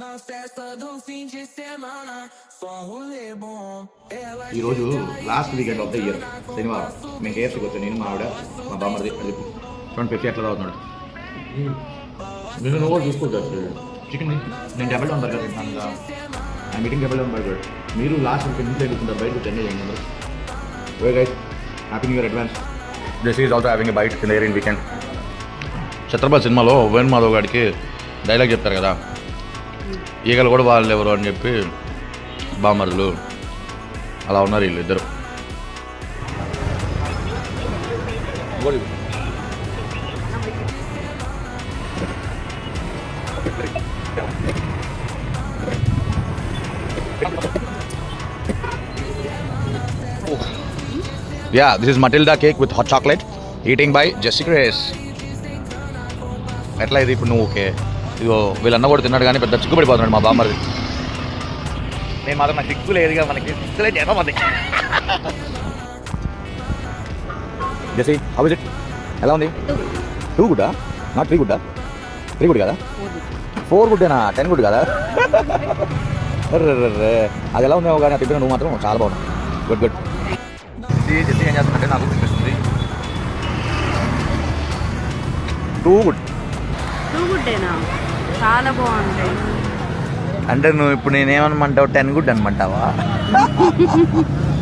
Na festa do fim de semana, só rolê bom. ఈరోజు last weekend of the year శనివారం మేము కేఎఫ్సీకి వచ్చాను నేను మా ఆవిడ మా బామ్మది అది చూడండి పెప్సీ ఎట్లా తాగుతున్నాడు. నేను నువ్వు చూసుకోవచ్చు చికెన్ నేను డబల్ డౌన్ బర్గర్ తింటాను కదా. I meeting double down burger మీరు లాస్ట్ వీకెండ్ ఇంట్లో ఎదుగుతుంటారు బయట చెన్నై చేయండి way guys happy new year advance this is also having bite in year in weekend Chhatrapati సినిమాలో వేణు మాధవ్ గారికి డైలాగ్ చెప్తారు కదా. ఈగలు కూడా వాళ్ళు ఎవరు అని చెప్పి బామరులు అలా ఉన్నారు వీళ్ళు ఇద్దరు yeah this is Matilda cake with hot chocolate eating by Jessie Crace ఎట్లా ఇది ఇప్పుడు నువ్వు ఓకే? ఇదిగో వీళ్ళన్న కూడా తిన్నాడు కానీ పెద్ద చిక్కుపడిపోతున్నాడు మా బామ్మది నేను మాత్రం నాకు చిక్కు లేదుగా మనకి చిక్కులే చేద్దాం అది హౌ ఇట్ ఎలా ఉంది? టూ గుడ్డా నాట్ త్రీ గుడ్డా త్రీ గుడ్ కదా? ఫోర్ గుడ్డేనా టెన్ గుడ్ కదా. అది ఎలా ఉందేమో కానీ తిప్పిన నువ్వు మాత్రం చాలా బాగున్నావు. గుడ్ గుడ్ జెస్సీ ఏం చేస్తున్నట్టే నాకు అనిపిస్తుంది టూ గుడ్ టూ గుడ్డేనా చాలా బాగుంటాయి. అంటే నువ్వు ఇప్పుడు నేనేమనమంటావు టెన్ గుడ్ అనమంటావా?